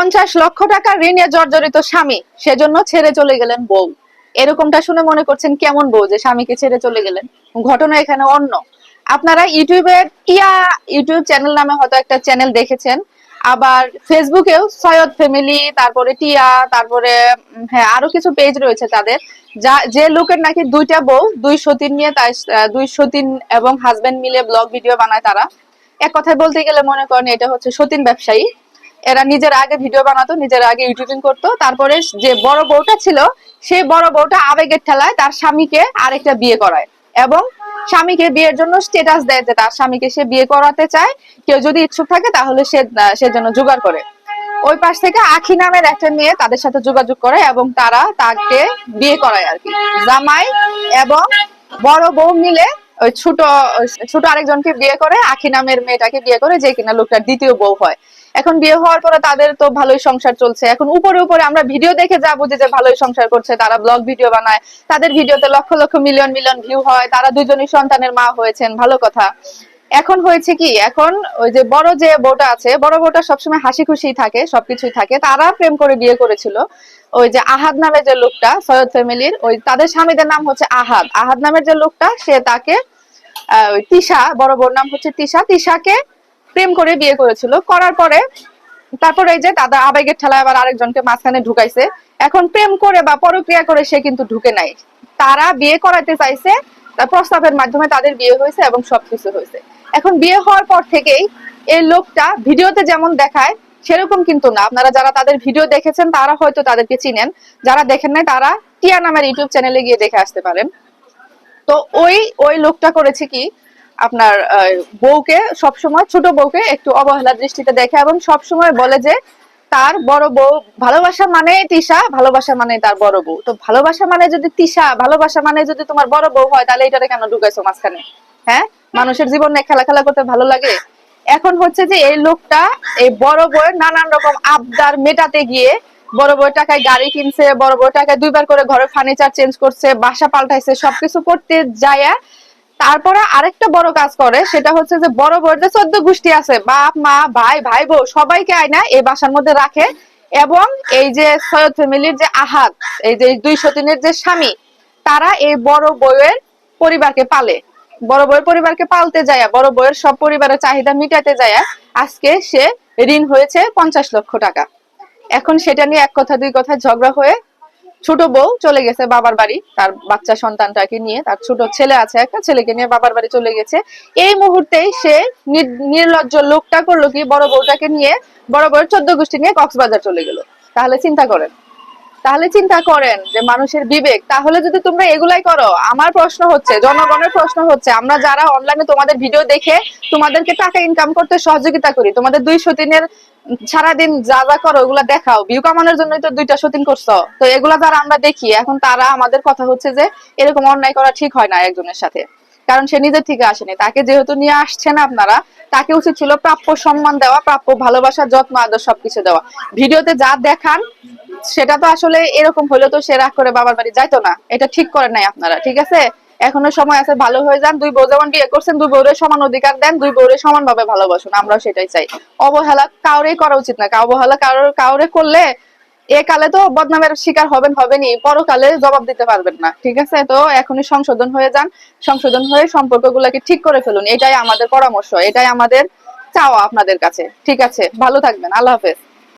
পঞ্চাশ লক্ষ টাকা ঋণে জর্জরিত স্বামী, সেজন্য ছেড়ে চলে গেলেন বউ। এরকমটা শুনে মনে করছেন কেমন বউ যে স্বামীকে ছেড়ে চলে গেলেন? ঘটনা এখানে অন্য। আপনারা ইউটিউবে টিয়া ইউটিউব চ্যানেল নামে হয়তো একটা চ্যানেল দেখেছেন। আবার ফেসবুকেও সৈয়দ ফ্যামিলি, তারপরে টিয়া, তারপরে হ্যাঁ আরও কিছু পেজ রয়েছে তাদের। যা, যে লোকের নাকি দুইটা বউ, দুই সতীন নিয়ে তাই দুই সতীন এবং হাজবেন্ড মিলে ব্লগ ভিডিও বানায় তারা। এক কথায় বলতে গেলে মনে করেন এটা হচ্ছে সতীন ব্যবসায়ী। এরা নিজের আগে ভিডিও বানাতো নিজের আগে ইউটিউবিং করতো। তারপরে যে বড় বউটা ছিল সেই বড় বউটা আবেগের ঠেলায় তার স্বামীকে আরেকটা বিয়ে করায় এবং স্বামীকে বিয়ের জন্য স্টেটাস দেয় যে তার স্বামীকে সে বিয়ে করাতে চায়। কেউ যদি ইচ্ছুক থাকে তাহলে সে আহ, সে জন্য জোগাড় করে। ওই পাশ থেকে আখি নামের একটা মেয়ে তাদের সাথে যোগাযোগ করে এবং তারা তাকে বিয়ে করায় আর কি। জামাই এবং বড় বউ মিলে ওই ছোট ছোট আরেকজনকে বিয়ে করে আখি নামের মেয়েটাকে বিয়ে করে যে কিনা লোকটার দ্বিতীয় বউ হয়। এখন বিয়ে হওয়ার পরে তাদের তো ভালোই সংসার চলছে। এখন উপরে উপরে আমরা ভিডিও দেখে যা বুঝি যে ভালোই সংসার করছে। তারা ব্লগ ভিডিও বানায় তাদের ভিডিওতে lakh lakh million million view হয়। তারা দুজনই সন্তানের মা হয়েছেন ভালো কথা। এখন হয়েছে কি? এখন ওই যে বড় যে বউটা আছে বড় বউটা সবসময় হাসি খুশি থাকে সবকিছুই থাকে। তারা প্রেম করে বিয়ে করেছিল। ওই যে আহাদ নামে যে লোকটা সৈয়দ ফ্যামিলির ওই তাদের স্বামীদের নাম হচ্ছে আহাদ। আহাদ নামের যে লোকটা সে তাকে আহ, তিশা বড় বউর নাম হচ্ছে তিশা। তিশাকে প্রেম করে বিয়ে করেছিল। করার পরে তারপরে এই যে দাদা আবেগের ঠেলায় আবার আরেকজনকে মাঝখানে ঢুকাইছে। এখন প্রেম করে বা পরক্রিয়া করে সে কিন্তু ঢুকে নাই। তারা বিয়ে করাতে চাইছে প্রস্তাবের মাধ্যমে তাদের বিয়ে হয়েছে এবং সবকিছু হয়েছে। এখন বিয়ে হওয়ার পর থেকেই এই লোকটা ভিডিওতে যেমন দেখায়, সেরকম কিন্তু না। আপনারা যারা তাদের ভিডিও দেখেছেন, তারা হয়তো তাদেরকে চিনেন। যারা দেখেন নাই, তারা টিয়া নামের ইউটিউব চ্যানেলে গিয়ে দেখে আসতে পারেন। তো ওই ওই লোকটা করেছে কি আপনার বউকে, সবসময়, ছোট বউকে একটু অবহেলা দৃষ্টিতে দেখে এবং সবসময় বলে যে, তার বড় বউ, ভালোবাসা মানে তিশা, ভালোবাসা মানে তার বড় বউ। তো ভালোবাসা মানে যদি তিশা, ভালোবাসা মানে যদি তোমার বড় বউ হয়, তাহলে এটারে কেন ঢুকাইছো মাঝখানে? হ্যাঁ? মানুষের জীবন খেলা খেলা করতে ভালো লাগে? এখন হচ্ছে যে, এই লোকটা, এই বড় বউয়ের নানান রকম আবদার মেটাতে গিয়ে বড় বউয়ের টাকায় গাড়ি কিনছে, বড় বউয়ের টাকায় দুইবার করে ঘরের ফার্নিচার চেঞ্জ করছে, বাসা পাল্টাইছে, সবকিছু করতে যায় তারপরে আরেকটা বড় কাজ করে, সেটা হচ্ছে যে বড় বউয়ের যে চোদ্দ গোষ্ঠী আছে, বাপ, মা, ভাই ভাই বউ সবাইকে আয়না এই বাসার মধ্যে রাখে। এবং এই যে সৈয়দ ফ্যামিলির যে আহাত, এই যে দুই সতীনের যে স্বামী, তারা এই বড় বউয়ের পরিবারকে পালে। বড় বউয়ের পরিবারকে পালতে যায়, বড় বউয়ের সব পরিবারের চাহিদা মিটাতে যায়। আজকে সে ঋণ হয়েছে পঞ্চাশ লক্ষ টাকা। এখন সেটা নিয়ে এক কথা, দুই কথা ঝগড়া হয়ে ছোট বউ চলে গেছে বাবার বাড়ি। তার বাচ্চা সন্তানটাকে নিয়ে, তার ছোট ছেলে আছে একটা, ছেলেকে নিয়ে বাবার বাড়ি চলে গেছে। এই মুহূর্তেই সে নির- নির্লজ্জ লোকটা করল কি, বড় বউটাকে নিয়ে, বড় বউয়ের চোদ্দ গোষ্ঠী নিয়ে কক্সবাজার চলে গেল। তাহলে চিন্তা করেন তাহলে চিন্তা করেন যে মানুষের বিবেক। তাহলে যদি তোমরা এগুলাই করো, আমার প্রশ্ন হচ্ছে, জনগণের প্রশ্ন হচ্ছে, আমরা যারা অনলাইনে তোমাদের ভিডিও দেখে তোমাদেরকে টাকা ইনকাম করতে সহযোগিতা করি, তোমাদের দুই সতীনের সারাদিন যা যা করো, ওগুলা দেখাও। ভিউ কামানোর জন্যই তো দুইটা সতীন করছ। তো এগুলা যারা আমরা দেখি, এখন তারা আমাদের কথা হচ্ছে যে, এরকম অন্যায় করা ঠিক হয় না একজনের সাথে। কারণ সে নিজের থেকে আসেনি। তাকে যেহেতু নিয়ে আসছেন আপনারা, তাকে উচিত ছিল প্রাপ্য সম্মান দেওয়া, প্রাপ্য ভালোবাসা, যত্ন, আদর সবকিছু দেওয়া। ভিডিওতে যা দেখান সেটা তো আসলে এরকম হলে তো সে রাগ করে বাবার বাড়ি যাইতো না। এটা ঠিক করেন নাই আপনারা, ঠিক আছে? এখনও সময় আছে, ভালো হয়ে যান। দুই বউ যেমন বিয়ে করছেন, দুই বউরে সমান অধিকার দেন, দুই বউরে সমান ভাবে ভালোবাসুন, আমরাও সেটাই চাই। অবহেলা কাউরেই করা উচিত না। অবহেলা কারোর কাউরে করলে এ কালে তো বদনামের শিকার হবেন হবেনি পরকালে জবাব দিতে পারবেন না, ঠিক আছে? তো এখনই সংশোধন হয়ে যান। সংশোধন হয়ে সম্পর্কগুলোকে ঠিক করে ফেলুন। এটাই আমাদের পরামর্শ, এটাই আমাদের চাওয়া আপনাদের কাছে, ঠিক আছে? ভালো থাকবেন। আল্লাহ হাফেজ।